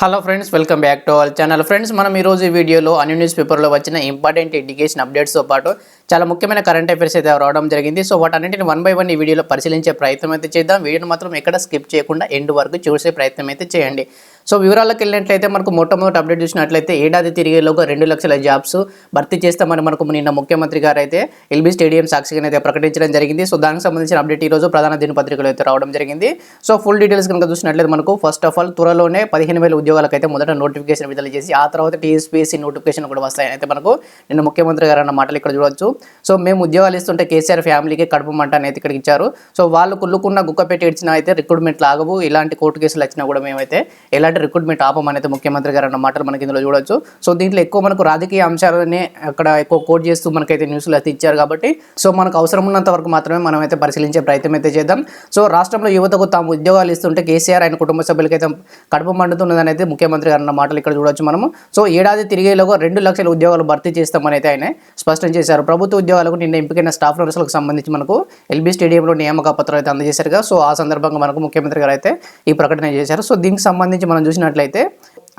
Hello friends welcome back to our channel friends మనం ఈరోజు ఈ వీడియోలో అన్ని న్యూస్ పేపర్లో వచ్చిన ఇంపార్టెంట్ ఎడ్యుకేషన్ అప్డేట్స్తో పాటు చాలా ముఖ్యమైన కరెంట్ అఫైర్స్ అయితే రావడం జరిగింది. సో వాటన్నింటిని వన్ బై వన్ ఈ వీడియోలో పరిశీలించే ప్రయత్నం అయితే చేద్దాం. వీడియోని మాత్రం ఎక్కడ స్కిప్ చేయకుండా ఎండ్ వరకు చూసే ప్రయత్నం అయితే చేయండి. సో వివరాలకు వెళ్ళినట్లయితే మనకు మొట్టమొదటి అప్డేట్ చూసినట్లయితే ఏడాది తిరిగేలోగా రెండు లక్షల జాబ్స్ భర్తీ చేస్తామని మనకు నిన్న ముఖ్యమంత్రి గారు అయితే ఎల్బీ స్టేడియం సాక్షిగా అయితే ప్రకటించడం జరిగింది. సో దానికి సంబంధించిన అప్డేట్ ఈ రోజు ప్రధాన దినపత్రికలు అయితే రావడం జరిగింది. సో ఫుల్ డీటెయిల్స్ కనుక చూసినట్లయితే మనకు ఫస్ట్ ఆఫ్ ఆల్ త్వరలోనే పదిహేను వేల ఉద్యోగాలకు అయితే మొదట నోటిఫికేషన్ విడుదల చేసి ఆ తర్వాత టీఎస్పీఎస్సీ నోటిఫికేషన్ కూడా వస్తాయని అయితే మనకు నిన్న ముఖ్యమంత్రి గారు అన్న మాటలు ఇక్కడ చూడొచ్చు. సో మేము ఉద్యోగాలు ఇస్తుంటే కేసీఆర్ ఫ్యామిలీకి కడుపు మంట అనేది ఇక్కడ ఇచ్చారు. సో వాళ్ళు కుళ్ళుకున్న గుక్క పెట్టి ఇచ్చినా అయితే రిక్రూట్మెంట్ లాగవు ఇలాంటి కోర్టు కేసులు వచ్చినా కూడా మేమైతే ఎలాంటి రిక్రూట్మెంట్ ఆపమని అయితే ముఖ్యమంత్రి గారు అన్న మాటలు మనకి ఇందులో చూడొచ్చు. సో దీంట్లో ఎక్కువ మనకు రాజకీయ అంశాలనే అక్కడ ఎక్కువ కోట్ చేస్తూ మనకైతే న్యూస్లో అయితే ఇచ్చారు కాబట్టి సో మనకు అవసరం ఉన్నంత వరకు మాత్రమే మనం అయితే పరిశీలించే ప్రయత్నం అయితే చేద్దాం. సో రాష్ట్రంలో యువతకు తాము ఉద్యోగాలు ఇస్తుంటే కేసీఆర్ ఆయన కుటుంబ సభ్యులకైతే కడుపు మండుతున్నదని అయితే ముఖ్యమంత్రి గారు అన్న మాటలు ఇక్కడ చూడొచ్చు మనము. సో ఏడాది తిరిగేలోగా రెండు లక్షల ఉద్యోగాలు భర్తీ చేస్తామని అయితే ఆయన స్పష్టం చేశారు. ప్రభుత్వ ఉద్యోగాలకు నిన్న ఎంపికైన స్టాఫ్ నర్సులకు సంబంధించి మనకు ఎల్బీ స్టేడియంలో నియామక పత్రాలు అయితే అందజేశారుగా. సో ఆ సందర్భంగా మనకు ముఖ్యమంత్రి గారు అయితే ఈ ప్రకటన చేశారు. సో దీనికి సంబంధించి మనం మనం చూసినట్లయితే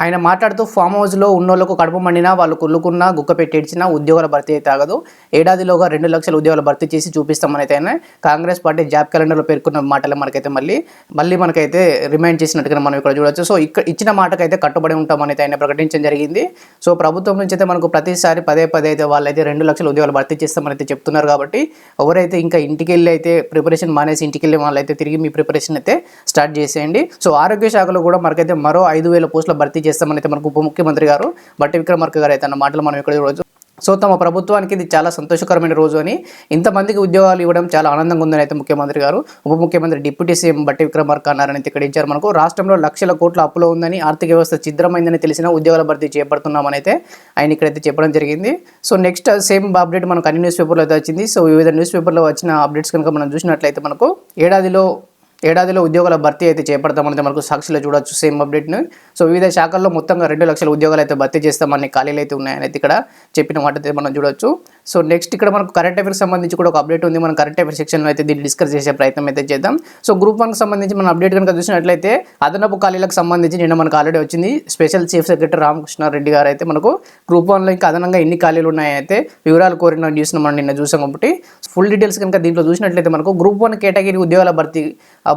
ఆయన మాట్లాడుతూ ఫామ్ హౌస్లో ఉన్నోళ్ళకు కడుపు మండినా వాళ్ళు కుళ్ళుకున్నా గుక్క పెట్టేడ్చినా ఉద్యోగాల భర్తీ అయితే ఆగదు. ఏడాదిలోగా రెండు లక్షల ఉద్యోగాలు భర్తీ చేసి చూపిస్తామని అయితే ఆయన కాంగ్రెస్ పార్టీ జాబ్ క్యాలెండర్లో పేర్కొన్న మాటలు మనకైతే మళ్ళీ మళ్ళీ మనకైతే రిమైండ్ చేసినట్టుగా మనం ఇక్కడ చూడొచ్చు. సో ఇక్కడ ఇచ్చిన మాటకైతే కట్టుబడి ఉంటామనైతే ఆయన ప్రకటించడం జరిగింది. సో ప్రభుత్వం నుంచి అయితే మనకు ప్రతిసారి పదే పదే అయితే వాళ్ళైతే రెండు లక్షల ఉద్యోగాలు భర్తీ చేస్తామని అయితే చెప్తున్నారు కాబట్టి ఎవరైతే ఇంకా ఇంటికి వెళ్ళి అయితే ప్రిపరేషన్ మానేసి ఇంటికి వెళ్ళి వాళ్ళైతే తిరిగి మీ ప్రిపరేషన్ అయితే స్టార్ట్ చేసేయండి. సో ఆరోగ్య శాఖలో కూడా మనకైతే మరో ఐదు వేల పోస్టుల భర్తీ చేస్తామని అయితే మనకు ఉప ముఖ్యమంత్రి గారు బట్టి విక్రమార్క గారు అయితే అన్న మాటలు మనం ఇక్కడ రోజు సో తమ ప్రభుత్వానికి ఇది చాలా సంతోషకరమైన రోజు అని ఇంతమందికి ఉద్యోగాలు ఇవ్వడం చాలా ఆనందంగా ఉందని అయితే ముఖ్యమంత్రి గారు ఉప ముఖ్యమంత్రి డిప్యూటీ సీఎం బట్టి విక్రమార్క అన్నారని ఇక్కడ ఇచ్చారు. మనకు రాష్ట్రంలో లక్షల కోట్ల అప్పులో ఉందని ఆర్థిక వ్యవస్థ ఛిద్రమైందని తెలిసిన ఉద్యోగాల భర్తీ చేపడుతున్నామని అయితే ఆయన ఇక్కడైతే చెప్పడం జరిగింది. సో నెక్స్ట్ సేమ్ అప్డేట్ మనకు అన్ని న్యూస్ పేపర్లో అయితే వచ్చింది. సో వివిధ న్యూస్ పేపర్లో వచ్చిన అప్డేట్స్ కనుక మనం చూసినట్లయితే మనకు ఏడాదిలో ఏడాదిలో ఉద్యోగాల భర్తీ అయితే చేపడతామనేది మనకు సాక్షిలో చూడొచ్చు సేమ్ అప్డేట్ని సో వివిధ శాఖల్లో మొత్తంగా రెండు లక్షల ఉద్యోగాలు అయితే భర్తీ చేస్తామని ఖాళీలు అయితే ఉన్నాయని ఇక్కడ చెప్పిన వాటి మనం చూడొచ్చు. సో నెక్స్ట్ ఇక్కడ మనకు కరెంట్ అఫేర్స్ సంబంధించి కూడా ఒక అప్డేట్ ఉంది. మనం కరెంట్ అఫేర్స్ సెక్షన్లో అయితే దీన్ని డిస్కస్ చేసే ప్రయత్నం అయితే చేద్దాం. సో గ్రూప్ వన్కి సంబంధించి మనం అప్డేట్ కనుక చూసినట్లయితే అదనపు ఖాళీలకు సంబంధించి నిన్న మనకు ఆల్రెడీ వచ్చింది. స్పెషల్ చీఫ్ సెక్రటరీ రామకృష్ణారెడ్డి గారు అయితే మనకు గ్రూప్ వన్లో ఇంకా అదనంగా ఎన్ని ఖాళీలు ఉన్నాయైతే వివరాలు కోరిన న్యూస్ను మనం నిన్న చూసాం కాబట్టి ఫుల్ డీటెయిల్స్ కనుక దీంట్లో చూసినట్లయితే మనకు గ్రూప్ వన్ కేటగిరీ ఉద్యోగాల భర్తీ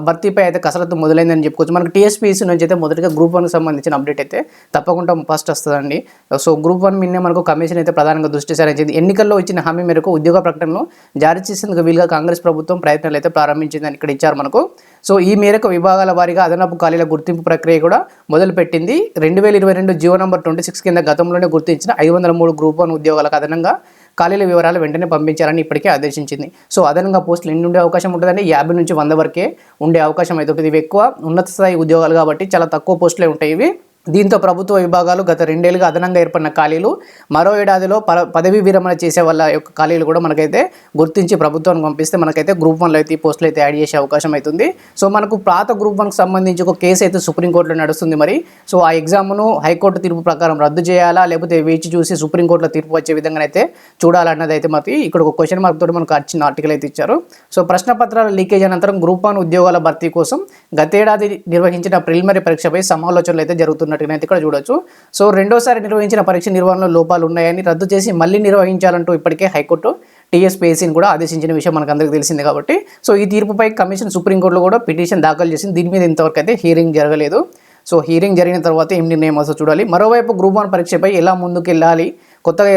భర్తీపై అయితే కసరత్తు మొదలైందని చెప్పుకోవచ్చు. మనకు టీఎస్పీసీ నుంచి అయితే మొదటిగా గ్రూప్ వన్కి సంబంధించిన అప్డేట్ అయితే తప్పకుండా ఫస్ట్ వస్తుందండి. సో గ్రూప్ వన్ మిన్నే మనకు కమిషన్ అయితే ప్రధానంగా దృష్టి సారించింది. ఎన్నికల్లో ఇచ్చిన హామీ మేరకు ఉద్యోగ ప్రకటనను జారీ చేసేందుకు వీలుగా కాంగ్రెస్ ప్రభుత్వం ప్రయత్నాలు అయితే ప్రారంభించిందని ఇక్కడ ఇచ్చారు మనకు. సో ఈ మేరకు విభాగాల వారీగా అదనపు ఖాళీల గుర్తింపు ప్రక్రియ కూడా మొదలుపెట్టింది. రెండు వేల ఇరవై రెండు జీవో నంబర్ ట్వంటీ సిక్స్ కింద గతంలోనే గుర్తించిన ఐదు వందల మూడు గ్రూప్ వన్ ఉద్యోగాలకు అదనంగా ఖాళీల వివరాలు వెంటనే పంపించాలని ఇప్పటికే ఆదేశించింది. సో అదనంగా పోస్టులు ఎన్ని ఉండే అవకాశం ఉంటుందంటే యాభై నుంచి వంద వరకే ఉండే అవకాశం అయితే ఉంటుంది ఇవి ఎక్కువ ఉన్నత స్థాయి ఉద్యోగాలు కాబట్టి చాలా తక్కువ పోస్టులే ఉంటాయి ఇవి. దీంతో ప్రభుత్వ విభాగాలు గత రెండేళ్ళుగా అదనంగా ఏర్పడిన ఖాళీలు మరో ఏడాదిలో ప పదవి విరమణ చేసే వాళ్ళ యొక్క ఖాళీలు కూడా మనకైతే గుర్తించి ప్రభుత్వానికి పంపిస్తే మనకైతే గ్రూప్ వన్లో అయితే పోస్టులు అయితే యాడ్ చేసే అవకాశం అవుతుంది సో మనకు పాత గ్రూప్ వన్కి సంబంధించి ఒక కేసు అయితే సుప్రీంకోర్టులో నడుస్తుంది మరి. సో ఆ ఎగ్జామ్ను హైకోర్టు తీర్పు ప్రకారం రద్దు చేయాలా లేకపోతే వేచి చూసి సుప్రీంకోర్టులో తీర్పు వచ్చే విధంగా అయితే చూడాలన్నది అయితే మరి ఇక్కడ ఒక క్వశ్చన్ మార్క్ తోటి మనకు వచ్చిన ఆర్టికల్ అయితే ఇచ్చారు. సో ప్రశ్న పత్రాల లీకేజ్ అనంతరం గ్రూప్ వన్ ఉద్యోగాల భర్తీ కోసం గతేడాది నిర్వహించిన ప్రిలిమినరీ పరీక్షపై సమాలోచనలు అయితే జరుగుతున్నట్టుగా అయితే ఇక్కడ చూడొచ్చు. సో రెండోసారి నిర్వహించిన పరీక్ష నిర్వహణలో లోపాలు ఉన్నాయని రద్దు చేసి మళ్ళీ నిర్వహించాలంటూ ఇప్పటికే హైకోర్టు టీఎస్పీఎస్సీని కూడా ఆదేశించిన విషయం మనకు అందరికీ తెలిసింది కాబట్టి. సో ఈ తీర్పుపై కమిషన్ సుప్రీంకోర్టులో కూడా పిటిషన్ దాఖలు చేసింది. దీని మీద ఇంతవరకు అయితే హీరింగ్ జరగలేదు. సో హీరింగ్ జరిగిన తర్వాత ఏం నిర్ణయం వస్తుందో చూడాలి? మరోవైపు గ్రూప్ వన్ పరీక్షపై ఎలా ముందుకు వెళ్ళాలి కొత్తగా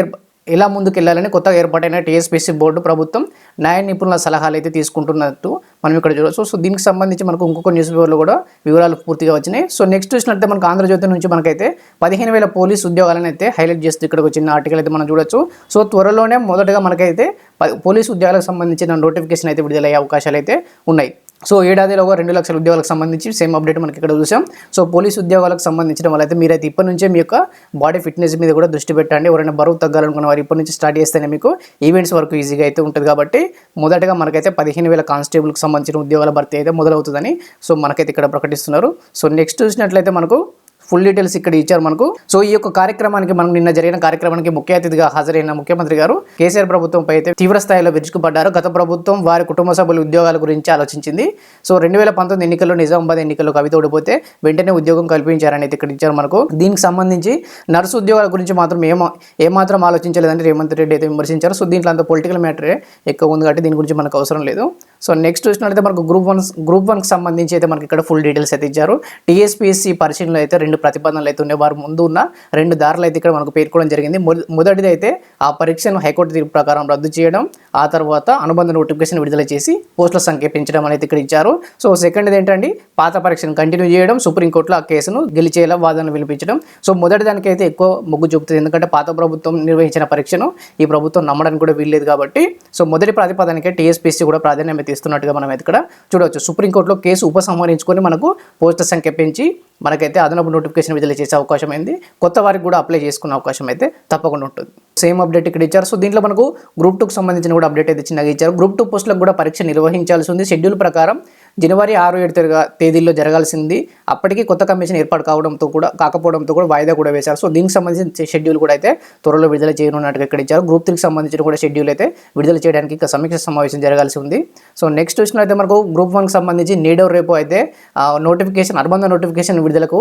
ఎలా ముందుకెళ్ళాలని కొత్తగా ఏర్పాటైన టీఎస్పీసీ బోర్డు ప్రభుత్వం న్యాయ నిపుణుల సలహాలు అయితే తీసుకుంటున్నట్టు మనం ఇక్కడ చూడవచ్చు సో దీనికి సంబంధించి మనకు ఇంకొక న్యూస్ పేపర్లో కూడా వివరాలు పూర్తిగా వచ్చినాయి. సో నెక్స్ట్ చూసినట్లయితే మనకు ఆంధ్రజ్యోతి నుంచి మనకైతే పదిహేను వేల పోలీస్ ఉద్యోగాలను అయితే హైలైట్ చేస్తూ ఇక్కడ ఒక చిన్న ఆర్టికల్ అయితే మనం చూడొచ్చు. సో త్వరలోనే మొదటగా మనకైతే ప- పోలీస్ ఉద్యోగాలకు సంబంధించిన నోటిఫికేషన్ అయితే విడుదలయ్యే అవకాశాలు అయితే ఉన్నాయి. సో ఏడాదిలో ఒక రెండు లక్షల ఉద్యోగాలకు సంబంధించి సేమ్ అప్డేట్ మనకి ఇక్కడ చూసాం. సో పోలీస్ ఉద్యోగాలకు సంబంధించిన వాళ్ళైతే మీరైతే ఇప్పటి నుంచే మీ యొక్క బాడీ ఫిట్నెస్ మీద కూడా దృష్టి పెట్టండి. ఎవరైనా బరువు తగ్గాలనుకున్న వారు ఇప్పటి నుంచి స్టార్ట్ చేస్తేనే మీకు ఈవెంట్స్ వరకు ఈజీగా అయితే ఉంటుంది కాబట్టి మొదటగా మనకైతే పదిహేను వేల కానిస్టేబుల్కి సంబంధించిన ఉద్యోగాల భర్తీ అయితే మొదలవుతుందని సో మనకైతే ఇక్కడ ప్రకటిస్తున్నారు. సో నెక్స్ట్ చూసినట్లయితే మనకు ఫుల్ డీటెయిల్స్ ఇక్కడ ఇచ్చారు మనకు. సో ఈ యొక్క కార్యక్రమానికి మనం నిన్న జరిగిన కార్యక్రమానికి ముఖ్య అతిథిగా హాజరైన ముఖ్యమంత్రి గారు కేసీఆర్ ప్రభుత్వంపై అయితే తీవ్ర స్థాయిలో విరుచుకుపడ్డారు. గత ప్రభుత్వం వారి కుటుంబ సభ్యుల ఉద్యోగాల గురించి ఆలోచించింది. సో రెండు వేల పంతొమ్మిది ఎన్నికల్లో నిజామాబాద్ ఎన్నికల్లో కవిత ఓడిపోతే వెంటనే ఉద్యోగం కల్పించారని అయితే ఇక్కడ ఇచ్చారు మనకు. దీనికి సంబంధించి నర్సు ఉద్యోగాల గురించి మాత్రం ఏమో ఏమాత్రం ఆలోచించలేదని రేవంత్ రెడ్డి అయితే విమర్శించారు. సో దీంట్లో అంత పొలిటికల్ మ్యాటరే ఎక్కువ ఉంది కాబట్టి దీని గురించి మనకు అవసరం లేదు. సో నెక్స్ట్ చూసినట్లయితే మనకు గ్రూప్ వన్ గ్రూప్ వన్కి సంబంధించి అయితే మనకి ఇక్కడ ఫుల్ డీటెయిల్స్ అయితే ఇచ్చారు. టీఎస్పీఎస్సీ పరిశీలనలో అయితే రెండు ప్రతిపాదనలు అయితే ఉన్నాయి. వారు ముందు ఉన్న రెండు దారులు అయితే ఇక్కడ మనకు పేర్కోవడం జరిగింది. మొదటిది అయితే ఆ పరీక్షను హైకోర్టు తీర్పు ప్రకారం రద్దు చేయడం ఆ తర్వాత అనుబంధ నోటిఫికేషన్ విడుదల చేసి పోస్టుల సంఖ్య పెంచడం అనేది ఇక్కడ ఇచ్చారు. సో సెకండ్ ఏంటంటే పాత పరీక్షను కంటిన్యూ చేయడం సుప్రీంకోర్టులో ఆ కేసును గెలిచేలా వాదన వినిపించడం. సో మొదటి దానికైతే ఎక్కువ మొగ్గు చూపుతుంది. ఎందుకంటే పాత ప్రభుత్వం నిర్వహించిన పరీక్షను ఈ ప్రభుత్వం నమ్మడానికి కూడా వీల్లేదు కాబట్టి. సో మొదటి ప్రతిపాదనకే టీఎస్పీసీ కూడా ప్రాధాన్యత ఇస్తున్నట్టుగా మనం ఇక్కడ చూడవచ్చు. సుప్రీంకోర్టులో కేసు ఉపసంహరించుకొని మనకు పోస్టుల సంఖ్య పెంచి మనకైతే అదనపు నోటిఫికేషన్ విడుదల చేసే అవకాశం అయింది. కొత్త వారికి కూడా అప్లై చేసుకునే అవకాశం అయితే తప్పకుండా ఉంటుంది. సేమ్ అప్డేట్ ఇక్కడ ఇచ్చారు. సో దీంట్లో మనకు గ్రూప్ టూకి సంబంధించిన కూడా అప్డేట్ అయితే చిన్నగా ఇచ్చారు. గ్రూప్ టూ పోస్టులకు కూడా పరీక్ష నిర్వహించాల్సి ఉంది. షెడ్యూల్ ప్రకారం జనవరి ఆరు ఏడు తేదీ తేదీల్లో జరగాల్సింది. అప్పటికి కొత్త కమిషన్ ఏర్పాటు కావడంతో కూడా కాకపోవడంతో కూడా వాయిదా కూడా వేశారు. సో దీనికి సంబంధించిన షెడ్యూల్ కూడా అయితే త్వరలో విడుదల చేయనున్నట్టుగా ఇక్కడ ఇచ్చారు. గ్రూప్ త్రీకి సంబంధించిన కూడా షెడ్యూల్ అయితే విడుదల చేయడానికి ఇంకా సమీక్ష సమావేశం జరగాల్సి ఉంది. సో నెక్స్ట్ చూసినట్లయితే మనకు గ్రూప్ వన్కి సంబంధించి నేడో రేపు అయితే నోటిఫికేషన్ అనుబంధ నోటిఫికేషన్ విడుదలకు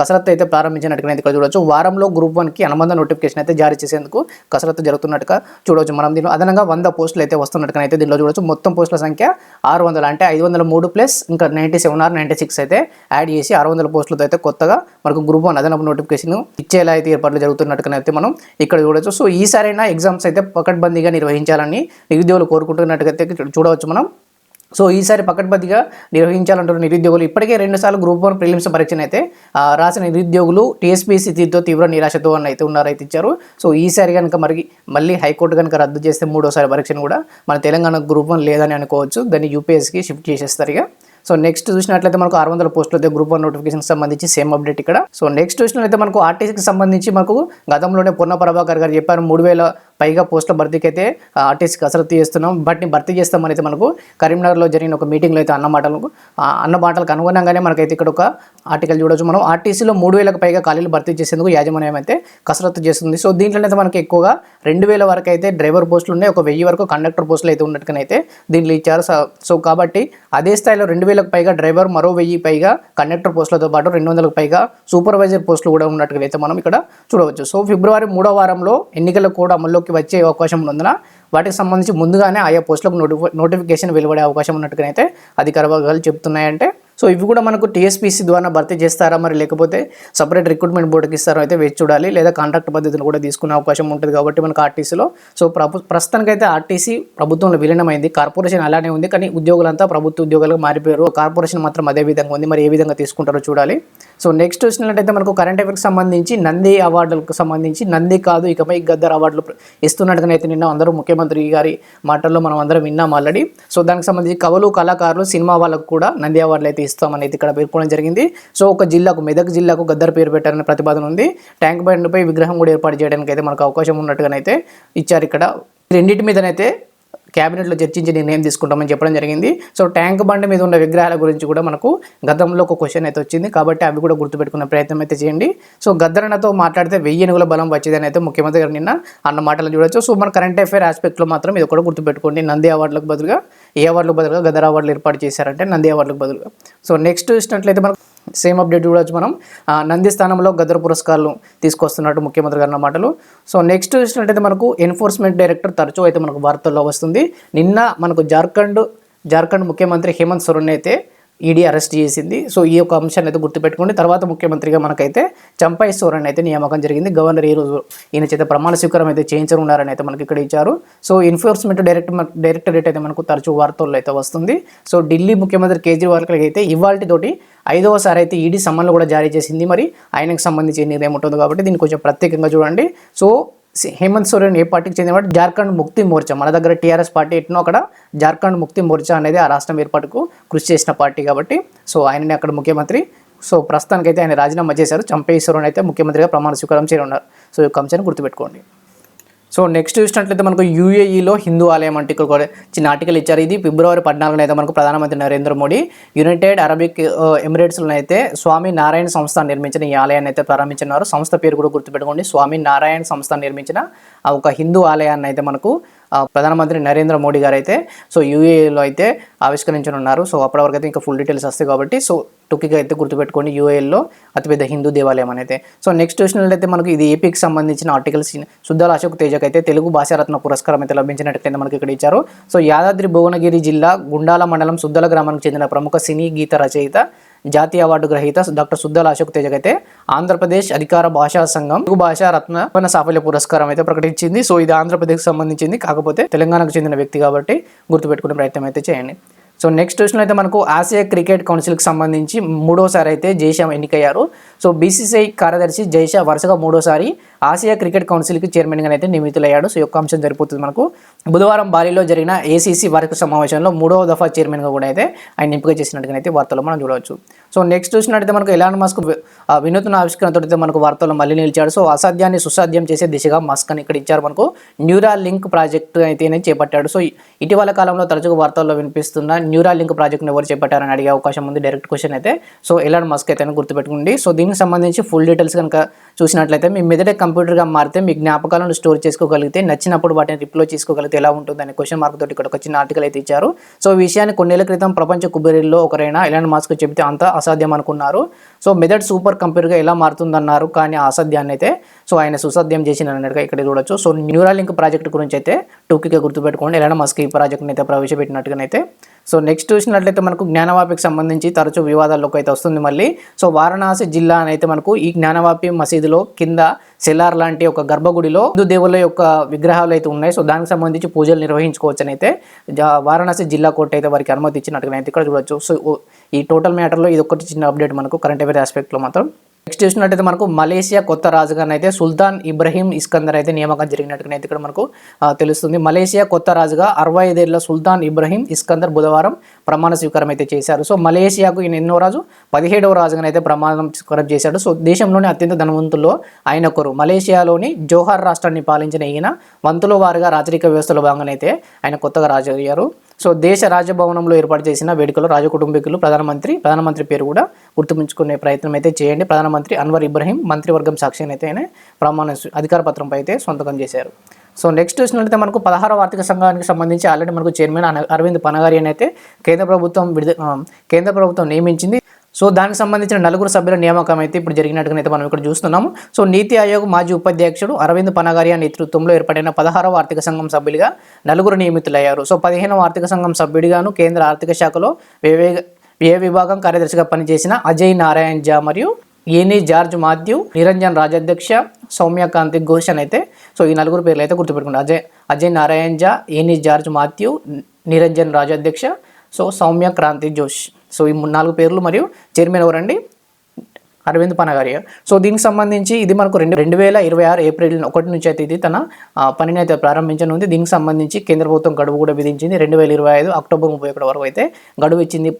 కసరత్తు అయితే ప్రారంభించినట్టుగా అయితే ఇక్కడ చూడవచ్చు వారంలో గ్రూప్ వన్కి అనుబంధ నోటిఫికేషన్ అయితే జారీ చేసేందుకు కసరత్తు జరుగుతున్నట్టుగా చూడవచ్చు మనం దీనిలో అదనంగా వంద పోస్టులు అయితే వస్తున్నట్టుగా అయితే దీనిలో చూడవచ్చు మొత్తం పోస్టుల సంఖ్య ఆరు వందలు అంటే ఐదు వందల మూడు ప్లస్ ఇంకా ninety seven or ninety six అయితే యాడ్ చేసి ఆరు వందల పోస్టులతో అయితే కొత్తగా మనకు గ్రూప్ వన్ అదనపు నోటిఫికేషన్ ఇచ్చేలా అయితే ఏర్పాట్లు జరుగుతున్నట్టుగా అయితే మనం ఇక్కడ చూడవచ్చు సో ఈసారైనా ఎగ్జామ్స్ అయితే పకడ్బందీగా నిర్వహించాలని నిరుద్యోగులు కోరుకుంటున్నట్టుగా అయితే చూడవచ్చు మనం. సో ఈసారి పకడ్బద్దిగా నిర్వహించాలంటున్న నిరుద్యోగులు ఇప్పటికే రెండుసార్లు గ్రూప్ వన్ ప్రిలిమ్స్ పరీక్షను అయితే రాసిన నిరుద్యోగులు టీఎస్పీసీ తీరుతో తీవ్ర నిరాశతో అని అయితే ఉన్నారైతే ఇచ్చారు. సో ఈసారి కనుక మరి మళ్ళీ హైకోర్టు కనుక రద్దు చేస్తే మూడోసారి పరీక్షను కూడా మన తెలంగాణ గ్రూప్ వన్ లేదని అనుకోవచ్చు. దాన్ని యూపీఎస్కి షిఫ్ట్ చేసేస్తారు ఇక. సో నెక్స్ట్ చూసినట్లయితే మనకు ఆరు వందల పోస్టులు అయితే గ్రూప్ వన్ నోటిఫికేషన్ సంబంధించి సేమ్ అప్డేట్ ఇక్కడ. సో నెక్స్ట్ చూసినట్లయితే మనకు ఆర్టీసీకి సంబంధించి మనకు గతంలోనే పొన్న ప్రభాకర్ గారు చెప్పారు మూడు వేల పైగా పోస్టుల భర్తీకి అయితే ఆర్టీసీ కసరత్తు చేస్తున్నాం బట్ని భర్తీ చేస్తామని అయితే మనకు కరీంనగర్లో జరిగిన ఒక మీటింగ్లో అయితే అన్న మాటలకు అన్న మాటలకు అనుగుణంగానే మనకైతే ఇక్కడ ఒక ఆర్టికల్ చూడొచ్చు మనం. ఆర్టీసీలో మూడు వేలకు పైగా ఖాళీలు భర్తీ చేసేందుకు యాజమాన్యం అయితే కసరత్తు చేస్తుంది. సో దీంట్లోనైతే మనకి ఎక్కువగా రెండు వేల వరకు అయితే డ్రైవర్ పోస్టులు ఉన్నాయి. ఒక వెయ్యి వరకు కండక్టర్ పోస్టులు అయితే ఉన్నట్టుగానైతే దీంట్లో ఇచ్చారు. సో- సో కాబట్టి అదే స్థాయిలో రెండు వేలకు పైగా డ్రైవర్ మరో వెయ్యి పైగా కండక్టర్ పోస్టులతో పాటు రెండు వందలకు పైగా సూపర్వైజర్ పోస్టులు కూడా ఉన్నట్టుగా అయితే మనం ఇక్కడ చూడవచ్చు. సో ఫిబ్రవరి మూడో వారంలో ఎన్నికలు కూడా అమల్లోకి వచ్చే అవకాశం ఉన్నందున వాటికి సంబంధించి ముందుగానే ఆయా పోస్టులకు నోటిఫి నోటిఫికేషన్ వెలువడే అవకాశం ఉన్నట్టుగానైతే అధికార వర్గాలు చెప్తున్నాయంటే సో ఇవి కూడా మనకు టీఎస్పీసీ ద్వారా భర్తీ చేస్తారా మరి? లేకపోతే సపరేట్ రిక్రూట్మెంట్ బోర్డుకి ఇస్తారో అయితే వేచి చూడాలి. లేదా కాంట్రాక్ట్ పద్ధతిని కూడా తీసుకునే అవకాశం ఉంటుంది కాబట్టి మనకు ఆర్టీసీలో సో ప్రభు ప్రస్తుతానికైతే ఆర్టీసీ ప్రభుత్వంలో విలీనమైంది. కార్పొరేషన్ అలానే ఉంది. కానీ ఉద్యోగులంతా ప్రభుత్వ ఉద్యోగాలుగా మారిపోయారు. కార్పొరేషన్ మాత్రం అదే విధంగా ఉంది. మరి ఏ విధంగా తీసుకుంటారో చూడాలి. సో నెక్స్ట్ వచ్చినట్టయితే మనకు కరెంట్ అఫేర్కి సంబంధించి నంది అవార్డులకు సంబంధించి నంది కాదు ఇకపై గద్దర్ అవార్డులు ఇస్తున్నట్టుగా అయితే నిన్న అందరూ ముఖ్యమంత్రి గారి మాటల్లో మనం అందరం విన్నాం ఆల్రెడీ సో దానికి సంబంధించి కవులు కళాకారులు సినిమా వాళ్ళకు కూడా నంది అవార్డులు అయితే ఇస్తామనేది ఇక్కడ పేర్కొనడం జరిగింది. సో ఒక జిల్లాకు మెదక్ జిల్లాకు గద్దర్ పేరు పెట్టారనే ప్రతిపాదన ఉంది. ట్యాంక్ బండ్పై విగ్రహం కూడా ఏర్పాటు చేయడానికి అయితే మనకు అవకాశం ఉన్నట్టుగానైతే ఇచ్చారు ఇక్కడ. రెండింటి మీదనైతే క్యాబినెట్లో చర్చించి నిర్ణయం తీసుకుంటామని చెప్పడం జరిగింది. సో ట్యాంక్ బండ్ మీద ఉన్న విగ్రహాల గురించి కూడా మనకు గతంలో ఒక క్వశ్చన్ అయితే వచ్చింది. కాబట్టి అవి కూడా గుర్తుపెట్టుకునే ప్రయత్నం అయితే చేయండి. సో గద్దరణతో మాట్లాడితే వెయ్యి ఎనుగుల బలం వచ్చేదని అయితే ముఖ్యమంత్రి గారు నిన్న అన్న మాటలు చూడొచ్చు. సో మన కరెంట్ అఫైర్ ఆస్పెక్ట్లో మాత్రం ఇది కూడా గుర్తుపెట్టుకోండి. నంది అవార్డులకు బదులుగా ఏ అవార్డులకు బదులుగా గదర్ అవార్డులు ఏర్పాటు చేశారంటే నంది అవార్డులకు బదులుగా. సో నెక్స్ట్ చూసినట్లయితే మనకు సేమ్ అప్డేట్ చూడవచ్చు మనం. నంది స్థానంలో గదర్ పురస్కారాలు తీసుకొస్తున్నట్టు ముఖ్యమంత్రి గారు మాటలు. సో నెక్స్ట్ చూసినట్లయితే మనకు ఎన్ఫోర్స్మెంట్ డైరెక్టర్ తరచూ అయితే మనకు వార్తల్లో వస్తుంది. నిన్న మనకు జార్ఖండ్ జార్ఖండ్ ముఖ్యమంత్రి హేమంత్ సొరెన్ అయితే ఈడీ అరెస్ట్ చేసింది. సో ఈ యొక్క అంశాన్ని అయితే గుర్తుపెట్టుకోండి. తర్వాత ముఖ్యమంత్రిగా మనకైతే చంపై సోరెన్ అయితే నియామకం జరిగింది. గవర్నర్ ఈ రోజు ఈయన చేత ప్రమాణ స్వీకారం అయితే చేయించనున్నారని అయితే మనకి ఇక్కడ ఇచ్చారు. సో ఎన్ఫోర్స్మెంట్ డైరెక్టర్ డైరెక్టరేట్ అయితే మనకు తరచూ వార్తల్లో అయితే వస్తుంది. సో ఢిల్లీ ముఖ్యమంత్రి కేజ్రీవాల్కి అయితే ఇవాళతోటి ఐదవసారి అయితే ఈడీ సమ్మన్లు కూడా జారీ చేసింది. మరి ఆయనకు సంబంధించి నిర్ణయం ఉంటుంది కాబట్టి దీన్ని కొంచెం ప్రత్యేకంగా చూడండి. సో హేమంత్ సోరెన్ ఏ పార్టీకి చెందినవాడు జార్ఖండ్ ముక్తి మోర్చా. మన దగ్గర టీఆర్ఎస్ పార్టీ ఎట్నో అక్కడ జార్ఖండ్ ముక్తి మోర్చా అనేది ఆ రాష్ట్రం ఏర్పాటుకు కృషి చేసిన పార్టీ కాబట్టి సో ఆయనని అక్కడ ముఖ్యమంత్రి. సో ప్రస్తుతానికైతే ఆయన రాజీనామా చేశారు. చంపేశ్వరన్ అయితే ముఖ్యమంత్రిగా ప్రమాణ స్వీకారం చేయనున్నారు. సో ఈ అంశాన్ని గుర్తుపెట్టుకోండి. సో నెక్స్ట్ చూసినట్లయితే మనకు యూఏఈలో హిందూ ఆలయం అంటే ఇక్కడ చిన్న ఆర్టికల్ ఇచ్చారు. ఇది ఫిబ్రవరి పద్నాలుగున అయితే మనకు ప్రధానమంత్రి నరేంద్ర మోడీ యునైటెడ్ అరబిక్ ఎమిరేట్స్లో అయితే స్వామి నారాయణ సంస్థ నిర్మించిన ఈ ఆలయాన్ని అయితే ప్రారంభించినారు. సంస్థ పేరు కూడా గుర్తుపెట్టుకోండి. స్వామి నారాయణ సంస్థ నిర్మించిన ఒక హిందూ ఆలయాన్ని అయితే మనకు ప్రధానమంత్రి నరేంద్ర మోడీ గారు అయితే సో యూఏఈలో అయితే ఆవిష్కరించనున్నారు. సో అప్పటి వరకు అయితే ఇంకా ఫుల్ డీటెయిల్స్ వస్తాయి కాబట్టి సో టుకిగా అయితే గుర్తుపెట్టుకోండి యూఏలో అతిపెద్ద హిందూ దేవాలయం అనేది సో నెక్స్ట్ చూసినట్లయితే మనకు ఇది ఏపీకి సంబంధించిన ఆర్టికల్స్ శుద్ధాల అశోక్ తేజకి అయితే తెలుగు భాషారత్న పురస్కారం అయితే లభించినట్లయితే మనకి ఇక్కడ ఇచ్చారు. సో యాదాద్రి భువనగిరి జిల్లా గుండాల మండలం సుద్దల గ్రామానికి చెందిన ప్రముఖ సినీ గీత రచయిత జాతీయ అవార్డు గ్రహీత డాక్టర్ సుద్దాల అశోక్ తేజక్ అయితే ఆంధ్రప్రదేశ్ అధికార భాషా సంఘం తెలుగు భాషా రత్న రత్న సాఫల్య పురస్కారం అయితే ప్రకటించింది. సో ఇది ఆంధ్రప్రదేశ్కి సంబంధించింది కాకపోతే తెలంగాణకు చెందిన వ్యక్తి కాబట్టి గుర్తుపెట్టుకునే ప్రయత్నం అయితే చేయండి. సో నెక్స్ట్ క్వశ్చన్ అయితే మనకు ఆసియా క్రికెట్ కౌన్సిల్కి సంబంధించి మూడోసారి అయితే జైషా ఎన్నికయ్యారు. సో బీసీసీఐ కార్యదర్శి జైషా వరుసగా మూడోసారి ఆసియా క్రికెట్ కౌన్సిల్కి చైర్మన్గా అయితే నియమితులయ్యాడు. సో యొక్క అంశం జరిపోతుంది మనకు. బుధవారం బాలీలో జరిగిన ఏసీసీ వర్క్ సమావేశంలో మూడవ దఫా చైర్మన్గా కూడా అయితే ఆయన ఎంపిక చేసినట్టుగా అయితే వార్తల్లో మనం చూడవచ్చు. సో నెక్స్ట్ చూసినట్టయితే మనకు ఎలాన్ మస్క్ వినూత్న ఆవిష్కరణతో అయితే మనకు వార్తల్లో మళ్ళీ నిలిచాడు. సో అసాధ్యాన్ని సుసాధ్యం చేసే దిశగా మస్క్ అని ఇక్కడ ఇచ్చారు మనకు. న్యూరా లింక్ ప్రాజెక్ట్ అయితేనే చేపట్టాడు. సో ఇటీవల కాలంలో తరచుగా వార్తల్లో వినిపిస్తున్న న్యూరా లింక్ ప్రాజెక్ట్ని ఎవరు చేపట్టారని అడిగే అవకాశం ఉంది డైరెక్ట్ క్వశ్చన్ అయితే. సో ఎలాన్ మస్క్ అయితే గుర్తుపెట్టుకోండి. సో దీనికి సంబంధించి ఫుల్ డీటెయిల్స్ కనుక చూసినట్లయితే మీ మెదడే కంప్యూటర్గా మారితే మీ జ్ఞాపకాలను స్టోర్ చేసుకోగలిగితే నచ్చినప్పుడు వాటిని రిప్లో చేసుకోగలిగితే ఎలా ఉంటుంది అనే క్వశ్చన్ మార్క్ తోటి ఇక్కడ ఒక చిన్న ఆర్టికల్ అయితే ఇచ్చారు. సో ఈ విషయాన్ని కొన్నేళ్ళ క్రితం ప్రపంచ కుబేరుల్లో ఒకరైన ఎలాన్ మాస్క్ చెబితే అంత అసాధ్యం అనుకున్నారు. సో మెదడ్ సూపర్ కంప్యూటర్గా ఎలా మారుతుందన్నారు. కానీ అసాధ్యాన్ని అయితే సో ఆయన సుసాధ్యం చేసిన అన్నట్టుగా ఇక్కడ చూడొచ్చు. సో న్యూరాలింక్ ప్రాజెక్ట్ గురించి అయితే టూకీగా గుర్తుపెట్టుకోండి. ఎలాన్ మస్క్ ఈ ప్రాజెక్ట్ని అయితే ప్రవేశపెట్టినట్టుగానైతే. సో నెక్స్ట్ చూసినట్లయితే మనకు జ్ఞానవాపికి సంబంధించి తరచూ వివాదాల్లోకి అయితే వస్తుంది మళ్ళీ. సో వారణాసి జిల్లా అని అయితే మనకు ఈ జ్ఞానవాపి మసీదులో కింద సెలార్ లాంటి ఒక గర్భగుడిలో హిందూ దేవుళ్ళ యొక్క విగ్రహాలు అయితే ఉన్నాయి. సో దానికి సంబంధించి పూజలు నిర్వహించుకోవచ్చు అయితే వారణాసి జిల్లా కోర్టు అయితే వారికి అనుమతి ఇచ్చినట్టుగా అయితే ఇక్కడ చూడొచ్చు. సో ఈ టోటల్ మ్యాటర్లో ఇది ఒకటి చిన్న అప్డేట్ మనకు కరెంట్ అఫేర్ ఆస్పెక్ట్లో మాత్రం. నెక్స్ట్ చూసినట్టయితే మనకు మలేషియా కొత్త రాజుగానైతే అయితే సుల్తాన్ ఇబ్రహీం ఇస్కందర్ అయితే నియామకం జరిగినట్టుగా అయితే ఇక్కడ మనకు తెలుస్తుంది. మలేషియా కొత్త రాజుగా అరవై ఐదేళ్ళ సుల్తాన్ ఇబ్రహీం ఇస్కందర్ బుధవారం ప్రమాణ స్వీకారం అయితే చేశారు. సో మలేషియాకు ఈయన ఎన్నో రాజు పదిహేడవ రాజుగా అయితే ప్రమాణం స్వీకారం చేశాడు. సో దేశంలోని అత్యంత ధనవంతుల్లో ఆయన ఒకరు. మలేషియాలోని జోహార్ రాష్ట్రాన్ని పాలించిన ఈయన వంతుల వారుగా రాజరిక వ్యవస్థలో భాగంగా అయితే ఆయన కొత్తగా రాజు అయ్యారు సో దేశ రాజభవనంలో ఏర్పాటు చేసిన వేడుకలో రాజ కుటుంబీకులు ప్రధానమంత్రి ప్రధానమంత్రి పేరు కూడా గుర్తుంచుకునే ప్రయత్నం అయితే చేయండి. ప్రధానమంత్రి అన్వర్ ఇబ్రహీం మంత్రివర్గం సాక్షిని అయితే ప్రమాణ అధికార పత్రంపై అయితే సొంతకం చేశారు. సో నెక్స్ట్ చూసినట్లయితే మనకు పదహారవ ఆర్థిక సంఘానికి సంబంధించి ఆల్రెడీ మనకు చైర్మన్ అరవింద్ పనగారి అయితే కేంద్ర ప్రభుత్వం విడుదల కేంద్ర ప్రభుత్వం నియమించింది. సో దానికి సంబంధించిన నలుగురు సభ్యుల నియామకం అయితే ఇప్పుడు జరిగినట్టుగా అయితే మనం ఇక్కడ చూస్తున్నాము. సో నీతి ఆయోగ్ మాజీ ఉపాధ్యక్షుడు అరవింద్ పనగారియా నేతృత్వంలో ఏర్పడిన పదహారవ ఆర్థిక సంఘం సభ్యులుగా నలుగురు నియమితులయ్యారు. సో పదిహేనవ ఆర్థిక సంఘం సభ్యుడిగాను కేంద్ర ఆర్థిక శాఖలో వ్యయ విభాగం కార్యదర్శిగా పనిచేసిన అజయ్ నారాయణ్ జా మరియు Annie George Mathew Niranjan Rajadhyaksha Soumyakanti Ghosh అని అయితే సో ఈ నలుగురు పేర్లు అయితే గుర్తుపెట్టుకున్నారు Ajay Ajay Narayan Jha Annie George Matthew Niranjan Rajadhyaksha so Soumya Kranti జోష్. సో ఈ మూడు నాలుగు పేర్లు మరియు చైర్మన్ ఎవరండి? అరవింద్ పనగారియా. సో దీనికి సంబంధించి ఇది మనకు రెండు రెండు వేల ఇరవై ఆరు ఏప్రిల్ ఒకటి నుంచి అయితే ఇది తన పనిని అయితే ప్రారంభించనుంది. దీనికి సంబంధించి కేంద్ర ప్రభుత్వం గడువు కూడా విధించింది. రెండు వేల ఇరవై ఐదు అక్టోబర్ ముప్పై ఒకటి వరకు అయితే గడువు ఇచ్చింది.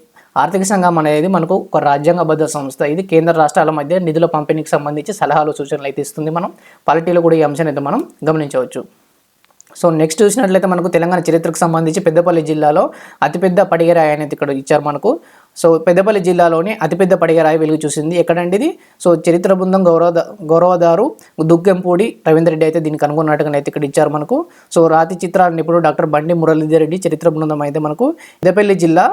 ఆర్థిక సంఘం అనేది మనకు ఒక రాజ్యాంగబద్ధ సంస్థ. ఇది కేంద్ర రాష్ట్రాల మధ్య నిధుల పంపిణీకి సంబంధించి సలహాలు సూచనలు అయితే ఇస్తుంది మనం. పాలిటీలో కూడా ఈ అంశాన్ని అయితే మనం గమనించవచ్చు. సో నెక్స్ట్ చూసినట్లయితే మనకు తెలంగాణ చరిత్రకు సంబంధించి పెద్దపల్లి జిల్లాలో అతిపెద్ద పడిగరాయి అనేది ఇక్కడ ఇచ్చారు మనకు. సో పెద్దపల్లి జిల్లాలోని అతిపెద్ద పడిగరాయి వెలుగు చూసింది. ఎక్కడండి ఇది? సో చరిత్ర బృందం గౌరవ గౌరవదారు దుగ్గంపూడి రవీందర్ రెడ్డి అయితే దీనికి అనుకున్నట్టుగా అయితే ఇక్కడ ఇచ్చారు మనకు. సో రాతి చిత్రాల నిపుణుడు డాక్టర్ బండి మురళీధర్ రెడ్డి చరిత్ర బృందం అయితే మనకు. పెద్దపల్లి జిల్లా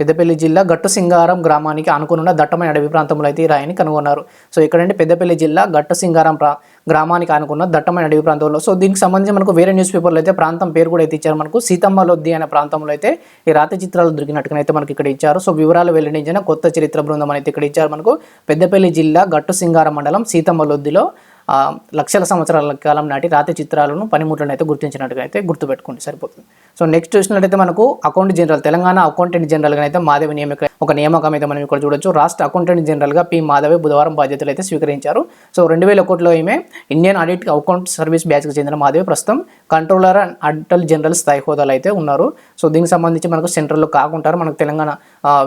పెద్దపల్లి జిల్లా గట్టు సింగారం గ్రామానికి అనుకున్న దట్టమైన అడవి ప్రాంతంలో అయితే ఈ రాయిని కనుగొన్నారు. సో ఇక్కడంటే పెద్దపల్లి జిల్లా గట్టు సింగారం ప్రా గ్రామానికి అనుకున్న దట్టమైన అడవి ప్రాంతంలో. సో దీనికి సంబంధించి మనకు వేరే న్యూస్ పేపర్లో అయితే ప్రాంతం పేరు కూడా అయితే ఇచ్చారు. మనకు సీతమ్మ లొద్ది అనే ప్రాంతంలో అయితే ఈ రాతి చిత్రాలు దొరికినట్టుగా అయితే మనకి ఇక్కడ ఇచ్చారు. సో వివరాలు వెల్లడించిన కొత్త చరిత్ర బృందం అయితే ఇక్కడ ఇచ్చారు. మనకు పెద్దపల్లి జిల్లా గట్టు సింగారం మండలం సీతమ్మ లొద్దిలో లక్షల సంవత్సరాల కాలం నాటి రాతి చిత్రాలను పనిముట్లను అయితే గుర్తించినట్టుగా అయితే గుర్తుపెట్టుకోండి సరిపోతుంది. సో నెక్స్ట్ చూసినట్టయితే మనకు అకౌంట్ జనరల్ తెలంగాణ అకౌంటెంట్ జనరల్గా అయితే మాధవి నియమిక ఒక నియామకం అయితే మనం ఇక్కడ చూడొచ్చు. రాష్ట్ర అకౌంటెంట్ జనరల్గా పి మాధవి బుధవారం బాధ్యతలు అయితే స్వీకరించారు. సో రెండు వేల ఒకటిలో ఈమె ఇండియన్ ఆడిట్ అకౌంట్ సర్వీస్ బ్యాచ్కి చెందిన మాధవి. ప్రస్తుతం కంట్రోలర్ అండ్ అటల్ జనరల్ స్థాయి హోదాలు అయితే ఉన్నారు. సో దీనికి సంబంధించి మనకు సెంట్రల్లో కాకుంటారు. మనకు తెలంగాణ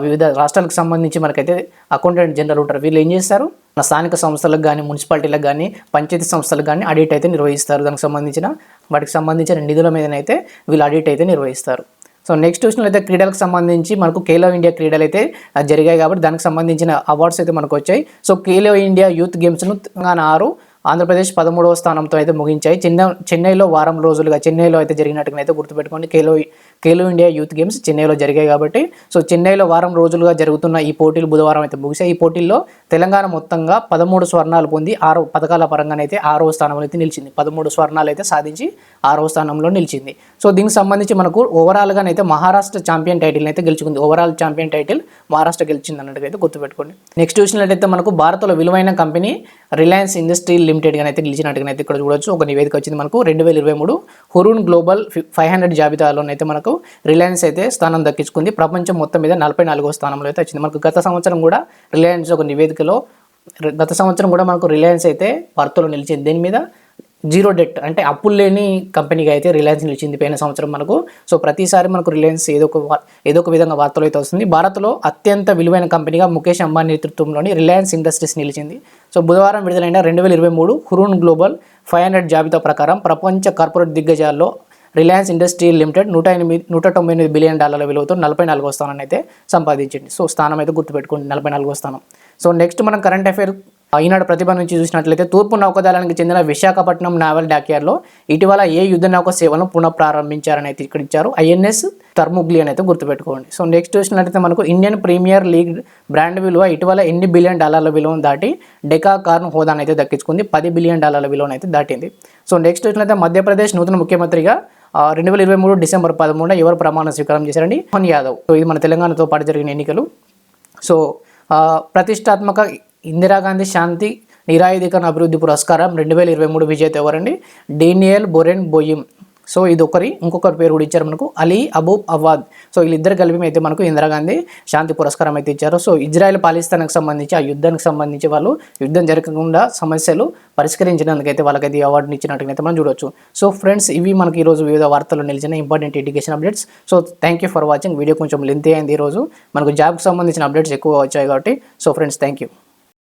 వివిధ రాష్ట్రాలకు సంబంధించి మనకైతే అకౌంటెంట్ జనరల్ ఉంటారు. వీళ్ళు ఏం చేస్తారు? మన స్థానిక సంస్థలకు కానీ మున్సిపాలిటీలకు కానీ పంచాయతీ సంస్థలకు కానీ ఆడిట్ అయితే నిర్వహిస్తారు. దానికి సంబంధించిన వాటికి సంబంధించిన నిధుల మీదనైతే వీళ్ళు ఆడిట్ అయితే నిర్వహిస్తారు. సో నెక్స్ట్ చూసినట్లయితే క్రీడలకు సంబంధించి మనకు ఖేలో ఇండియా క్రీడలు అయితే జరిగాయి కాబట్టి దానికి సంబంధించిన అవార్డ్స్ అయితే మనకు వచ్చాయి. సో ఖేలో ఇండియా యూత్ గేమ్స్ను తెలంగాణ ఆరు ఆంధ్రప్రదేశ్ పదమూడవ స్థానంతో అయితే ముగించాయి. చెన్నై చెన్నైలో వారం రోజులుగా చెన్నైలో అయితే జరిగినట్టుగా అయితే గుర్తుపెట్టుకోండి. Khelo Khelo India Youth Games చెన్నైలో జరిగాయి కాబట్టి సో చెన్నైలో వారం రోజులుగా జరుగుతున్న ఈ పోటీలు బుధవారం అయితే ముగిసాయి ఈ పోటీల్లో తెలంగాణ మొత్తంగా పదమూడు స్వర్ణాలు పొంది ఆరో పథకాల పరంగానైతే ఆరో స్థానంలో అయితే నిలిచింది. పదమూడు స్వర్ణాలు అయితే సాధించి ఆరో స్థానంలో నిలిచింది. సో దీనికి సంబంధించి మనకు ఓవరాల్గానైతే మహారాష్ట్ర ఛాంపియన్ టైటిల్ అయితే గెలుచుకుంది. ఓవరాల్ ఛాంపియన్ టైటిల్ మహారాష్ట్ర గెలిచింది అన్నట్టుగా అయితే గుర్తుపెట్టుకోండి. నెక్స్ట్ చూసినట్టయితే మనకు భారత్లో విలువైన కంపెనీ రిలయన్స్ ఇండస్ట్రీ లిమిటెడ్గా అయితే గెలిచినట్టుగా అయితే ఇక్కడ చూడొచ్చు. ఒక నివేదిక వచ్చింది మనకు. రెండు వేల ఇరవై మూడు హురూన్ గ్లోబల్ ఫైవ్ హండ్రెడ్ జాబితాలోనైతే మనకు రిలయన్స్ అయితే స్థానం దక్కించుకుంది. ప్రపంచం మొత్తం మీద నలభై నాలుగో స్థానంలో అయితే వచ్చింది. మనకు గత సంవత్సరం కూడా రిలయన్స్ ఒక నివేదికలో గత సంవత్సరం కూడా మనకు రిలయన్స్ అయితే వార్తలో నిలిచింది. దీని మీద? జీరో డెట్ అంటే అప్పులు లేని కంపెనీగా అయితే రిలయన్స్ నిలిచింది పోయిన సంవత్సరం మనకు. సో ప్రతిసారి మనకు రిలయన్స్ ఏదో ఒక ఏదో ఒక విధంగా వార్తలు అయితే వస్తుంది. భారత్లో అత్యంత విలువైన కంపెనీగా ముఖేష్ అంబానీ నేతృత్వంలోని రిలయన్స్ ఇండస్ట్రీస్ నిలిచింది. సో బుధవారం విడుదలైన రెండు వేల ఇరవై మూడు హురూన్ గ్లోబల్ ఫైవ్ హండ్రెడ్ జాబితా ప్రకారం ప్రపంచ కార్పొరేట్ దిగ్గజాల్లో రిలయన్స్ ఇండస్ట్రీ లిమిటెడ్ నూట ఎనిమిది నూట తొంభై ఎనిమిది బిలియన్ డాలర్ల విలువతో నలభై నాలుగో స్థానాన్ని అయితే సంపాదించింది. సో స్థానం అయితే గుర్తుపెట్టుకోండి నలభై నాలుగో స్థానం. సో నెక్స్ట్ మనం కరెంట్ అఫైర్ ఈనాడు ప్రతిభ నుంచి చూసినట్లయితే తూర్పు నౌకాదళానికి చెందిన విశాఖపట్నం నావల్ డాక్యార్లో ఇటీవల ఏ యుద్ధ నౌక సేవలను పునఃప్రారంభించారని అయితే ఇక్కడ ఇచ్చారు. ఐఎన్ఎస్ థర్ముగ్లీ అని అయితే గుర్తుపెట్టుకోండి. సో నెక్స్ట్ చూసినట్లయితే మనకు ఇండియన్ ప్రీమియర్ లీగ్ బ్రాండ్ విలువ ఇటీవల ఎన్ని బిలియన్ డాలర్ల విలువను దాటి డెకా కార్న్ హోదాను అయితే దక్కించుకుంది. పది బిలియన్ డాలర్ల విలువను అయితే దాటింది. సో నెక్స్ట్ చూసినట్లయితే మధ్యప్రదేశ్ నూతన ముఖ్యమంత్రిగా రెండు వేల ఇరవై మూడు డిసెంబర్ పదమూడున ఎవరు ప్రమాణ స్వీకారం చేశారండి? మోహన్ యాదవ్. సో ఇది మన తెలంగాణతో పాటు జరిగిన ఎన్నికలు. సో ప్రతిష్టాత్మక ఇందిరాగాంధీ శాంతి నిరాయుధీకరణ అభివృద్ధి పురస్కారం రెండు వేల ఇరవై మూడు విజేత ఎవరండి? డేనియల్ బొరెన్ బొయిమ్. సో ఇది ఒకరి ఇంకొకరి పేరు కూడా ఇచ్చారు మనకు అలీ అబూబ్ అవాద్ సో వీళ్ళిద్దరు కలిపి అయితే మనకు ఇందిరాగాంధీ శాంతి పురస్కారం అయితే ఇచ్చారు. సో ఇజ్రాయెల్ పాలిస్తాన్కి సంబంధించి ఆ యుద్ధానికి సంబంధించి వాళ్ళు యుద్ధం జరగకుండా సమస్యలు పరిష్కరించినందుకైతే వాళ్ళకైతే ఈ అవార్డుని ఇచ్చినట్టుగా మనం చూడొచ్చు. సో ఫ్రెండ్స్ ఇవి మనకి ఈరోజు వివిధ వార్తలు నిలిచిన important education updates. So thank you for watching video కొంచెం లెంతీ అయింది ఈరోజు. మనకు జాబ్కి సంబంధించిన అప్డేట్స్ ఎక్కువ వచ్చాయి కాబట్టి. So friends thank you